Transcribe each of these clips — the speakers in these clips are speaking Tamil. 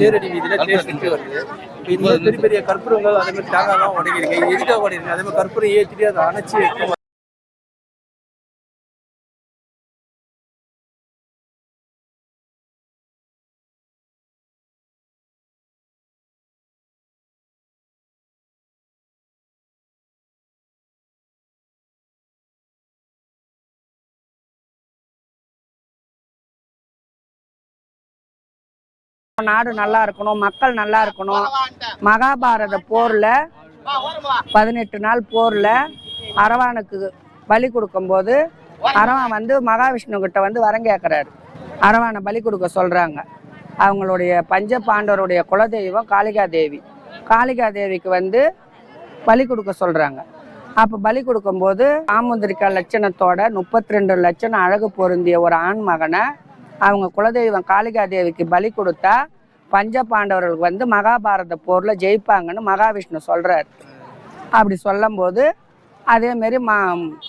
தேரடி வீதியில தேர் சுற்றி வருது. இப்ப பெரிய பெரிய கற்பூரங்கள் அதே மாதிரி தேங்காய்லாம் உடைக்கிறீங்க எதுக்காக உடைக்கிறீங்க அதே மாதிரி கற்பூரம் ஏற்றிட்டு அதை அணைச்சி நாடு நல்லா இருக்கணும் மக்கள் நல்லா இருக்கணும். மகாபாரத போர்ல பதினெட்டு நாள் போர்ல அரவானுக்கு பலி கொடுக்கும்போது அரவான் வந்து மகாவிஷ்ணு கிட்ட வந்து வரம் கேட்குறாரு அரவானை பலி கொடுக்க சொல்றாங்க. அவங்களுடைய பஞ்ச பாண்டவருடைய குலதெய்வம் காளிகா தேவி காளிகா தேவிக்கு வந்து பலி கொடுக்க சொல்றாங்க. அப்போ பலி கொடுக்கும்போது ஆமுந்திரிக்கா லட்சணத்தோட முப்பத்தி ரெண்டு லட்சணம் அழகு பொருந்திய ஒரு ஆண் மகனை அவங்க குலதெய்வம் காளிகா தேவிக்கு பலி கொடுத்தா பஞ்ச பாண்டவர்களுக்கு வந்து மகாபாரத போரில் ஜெயிப்பாங்கன்னு மகாவிஷ்ணு சொல்கிறார் அப்படி சொல்லும்போது அதேமாரி மா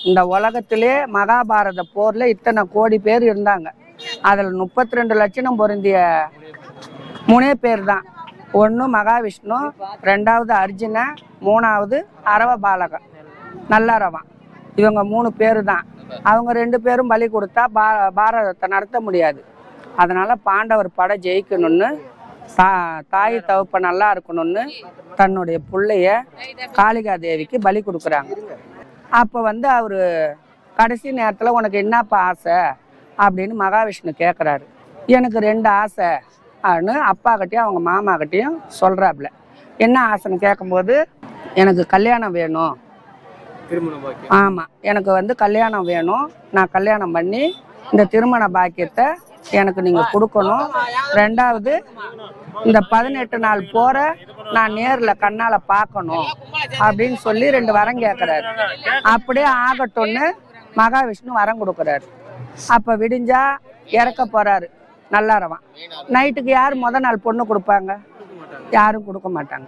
இந்த உலகத்திலே மகாபாரத போரில் இத்தனை கோடி பேர் இருந்தாங்க. அதில் முப்பத்தி ரெண்டு லட்சணம் பொருந்திய மூணே பேர் தான். ஒன்று மகாவிஷ்ணு ரெண்டாவது அர்ஜுன மூணாவது அரவ பாலகன் நல்லறவன். இவங்க மூணு பேர் தான். அவங்க ரெண்டு பேரும் பலி கொடுத்தா பா பாரதத்தை நடத்த முடியாது. அதனால பாண்டவர் படை ஜெயிக்கணும்னு தா தாய் தகப்ப நல்லா இருக்கணும்னு தன்னுடைய பிள்ளைய காளிகா தேவிக்கு பலி கொடுக்குறாங்க. அப்போ வந்து அவர் கடைசி நேரத்தில் உனக்கு என்னப்பா ஆசை? அப்படின்னு மகாவிஷ்ணு கேட்குறாரு எனக்கு ரெண்டு ஆசை அப்படின்னு அப்பா அவங்க மாமா சொல்கிறாப்புல என்ன ஆசைன்னு கேட்கும்போது எனக்கு கல்யாணம் வேணும். ஆமாம் எனக்கு வந்து கல்யாணம் வேணும். நான் கல்யாணம் பண்ணி இந்த திருமண பாக்கியத்தை எனக்கு நீங்கள் கொடுக்கணும். ரெண்டாவது இந்த பதினெட்டு நாள் போற நான் நேரில் கண்ணால் பார்க்கணும் அப்படின்னு சொல்லி ரெண்டு வரம் கேட்குறாரு அப்படியே ஆகட்டும்னு மகாவிஷ்ணு வரம் கொடுக்குறாரு. அப்போ விடிஞ்சா இறக்க போறாரு. நல்லாரவான் நைட்டுக்கு யார் முத நாள் பொண்ணு கொடுப்பாங்க? யாரும் கொடுக்க மாட்டாங்க.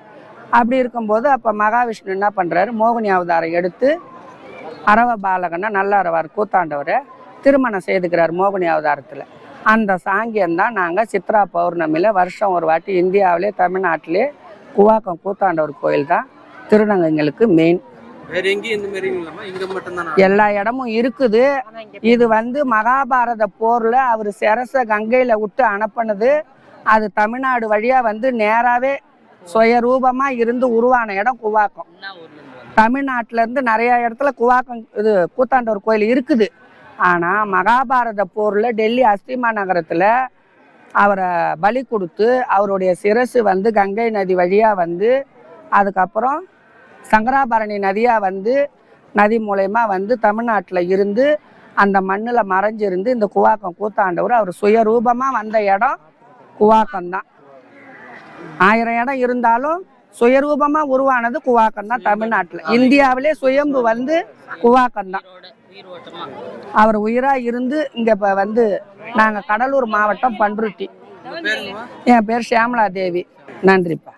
அப்படி இருக்கும்போது அப்போ மகாவிஷ்ணு என்ன பண்ணுறாரு மோகினி அவதாரம் எடுத்து அரவ பாலகனை நல்லறவார் கூத்தாண்டவரை திருமணம் செய்துக்கிறார் மோகினி அவதாரத்தில். அந்த சாங்கியம் தான் நாங்கள் சித்ரா பௌர்ணமியில் வருஷம் ஒரு வாட்டி இந்தியாவிலே தமிழ்நாட்டிலே குவாக்கம் கூத்தாண்டவர் கோயில் தான் திருநங்கைங்களுக்கு மெயின் வேற எங்கேயும் இந்த மாதிரி இல்லாம இங்க மட்டும் தான் எல்லா இடமும் இருக்குது. இது வந்து மகாபாரத போர்ல அவர் சிரச கங்கையில விட்டு அனுப்புனது அது தமிழ்நாடு வழியா வந்து நேராவே சுயரூபமா இருந்து உருவான இடம் குவாக்கம். தமிழ்நாட்டுல இருந்து நிறைய இடத்துல குவாக்கம் இது கூத்தாண்டவர் கோயில் இருக்குது. ஆனா மகாபாரத போர்ல டெல்லி அஸ்திமா நகரத்துல அவரை பலி கொடுத்து அவருடைய சிரசு வந்து கங்கை நதி வழியா வந்து அதுக்கப்புறம் சங்கராபரணி நதியா வந்து நதி மூலயமா வந்து தமிழ்நாட்டில் இருந்து அந்த மண்ணில் மறைஞ்சிருந்து இந்த குவாக்கம் கூத்தாண்டவர். அவர் சுயரூபமாக வந்த இடம் குவாக்கம் தான் ஆயிரம் இடம் இருந்தாலும் சுயரூபமா உருவானது குவாக்கம் தான் தமிழ்நாட்டில். இந்தியாவிலே சுயம்பு வந்து குவாக்கம் தான் அவர் உயிரா இருந்து இங்க இப்ப வந்து நாங்க கடலூர் மாவட்டம் பண்ருட்டி. என் பேர் ஷியாமலா தேவி. நன்றிப்பா.